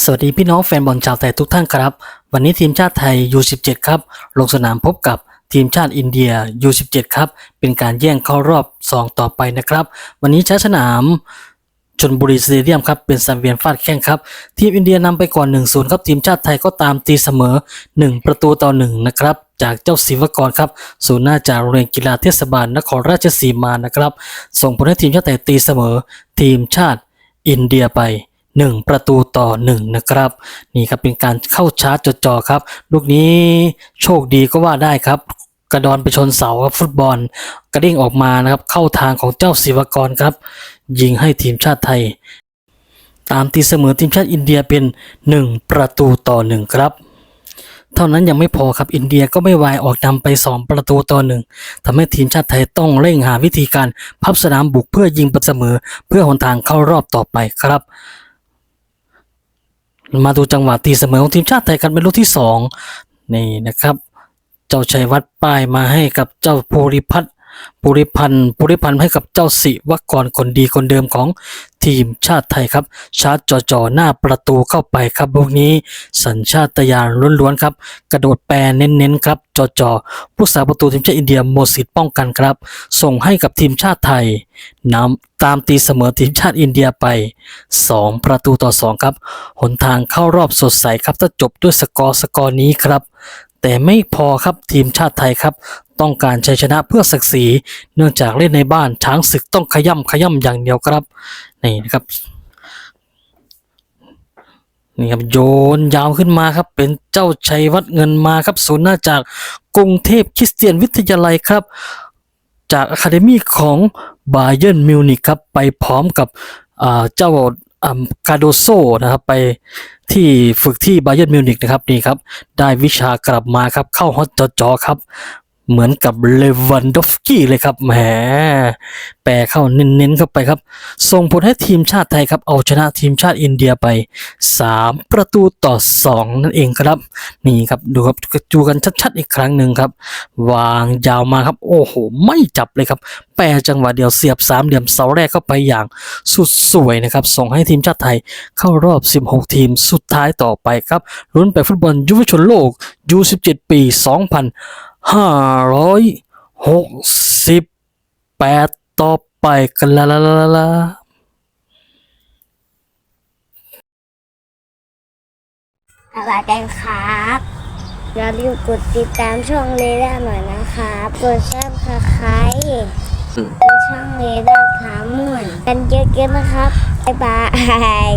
สวัสดีพี่น้องแฟนบอลชาวไทยทุกท่านครับ วันนี้ทีมชาติไทย U17 ครับ ลงสนามพบกับทีมชาติอินเดีย U17 ครับ เป็นการแย่งเข้ารอบ 2 ต่อไปนะครับ วันนี้ใช้สนามชนบุรีสเตเดียมครับ เป็นสังเวียนฟาดแข้งครับ ทีมอินเดียนำไปก่อน 1-0 ครับ ทีมชาติไทยก็ตามตีเสมอ 1 ประตูต่อ 1 นะครับ จากเจ้าศิวกรครับศูนย์หน้าจากโรงเรียนกีฬาเทศบาลนครราชสีมานะครับ ส่งผลให้ทีมชาติไทยตีเสมอ ทีมชาติอินเดียไป 1 ประตูต่อ 1 นะครับ นี่ครับเป็นการเข้าชาร์จจดจ่อครับ ลูกนี้โชคดีก็ว่าได้ครับ กระดอนไปชนเสาครับฟุตบอล กระเด้งออกมานะครับ เข้าทางของเจ้าศิวกรครับ ยิงให้ทีมชาติไทย ตามตีเสมอทีมชาติอินเดียเป็น 1 ประตูต่อ 1 ครับเท่านั้นยังไม่พอครับอินเดียก็ไม่วายออกนำไป 2 ประตูต่อหนึ่งทำให้ทีมชาติไทยต้องเร่งหาวิธีการพับสนามบุกเพื่อยิงประเสมอ เพื่อหนทางเข้ารอบต่อไปครับ มาดูจังหวะตีเสมอของทีมชาติไทยกันเป็นลูกที่สองนี่นะครับ เจ้าชัยวัดป้ายมาให้กับเจ้าภูริพัฒน์ ภูริพันธ์ภูริพันธ์ให้กับเจ้าสิวกรคนดีคนเดิมของทีมชาติไทยครับ ชาร์จจ่อๆหน้าประตูเข้าไปครับลูกนี้สัญชาตญาณล้วนๆครับ กระโดดแปรเน้นๆครับจ่อๆผู้สาประตูทีมชาติอินเดียหมดสิทธิ์ป้องกันครับ ส่งให้กับทีมชาติไทยนำตามตีเสมอทีมชาติอินเดียไป 2 ประตูต่อ 2 ครับหนทางเข้ารอบสดใสครับถ้าจบด้วยสกอร์สกอร์นี้ครับแต่ไม่พอครับทีมชาติไทยครับ ต้องการชัยชนะเพื่อศักดิ์ศรีเนื่องจากเล่นในบ้านช้างศึกต้องขย่ำขย่ำอย่างเดียวครับนี่นะครับนี่ครับโยนยาวขึ้นมาครับ เป็นเจ้าชัยวัฒน์เงินมาครับศูนย์หน้าจากกรุงเทพคริสเตียนวิทยาลัยครับ จากอะคาเดมีของบาเยิร์นมิวนิกครับไปพร้อมกับเจ้าอ่ากาโดโซนะครับไปที่ฝึกที่บาเยิร์นมิวนิกนะครับนี่ครับ ได้วิชากลับมาครับเข้าฮอตจอครับ เหมือนกับเลวันดอฟสกี้เลยครับแหมแปลเข้าเน้นๆเข้าไปครับ ส่งผลให้ทีมชาติไทยครับ เอาชนะทีมชาติอินเดียไป 3 ประตูต่อ 2 นั่นเองครับ นี่ครับดูครับดูกันชัดๆอีกครั้งหนึ่งครับ วางยาวมาครับ โอ้โห ไม่จับเลยครับ แปรจังหวะเดียวเสียบสามเหลี่ยมเสาแรกเข้าไปอย่างสุดสวยนะครับ ส่งให้ทีมชาติไทยเข้ารอบ 16 ทีมสุดท้ายต่อไปครับลุ้นไปฟุตบอลยุวชนโลก U17 ปี 2568ต่อไปกันละละละละละสวัสดีครับอย่าลืมกดติดตามช่องเรด้าหน่อยนะครับ กดซับสไครต์กดช่องเรด้าขาม่วน กันเยอะๆนะครับ บ๊ายบาย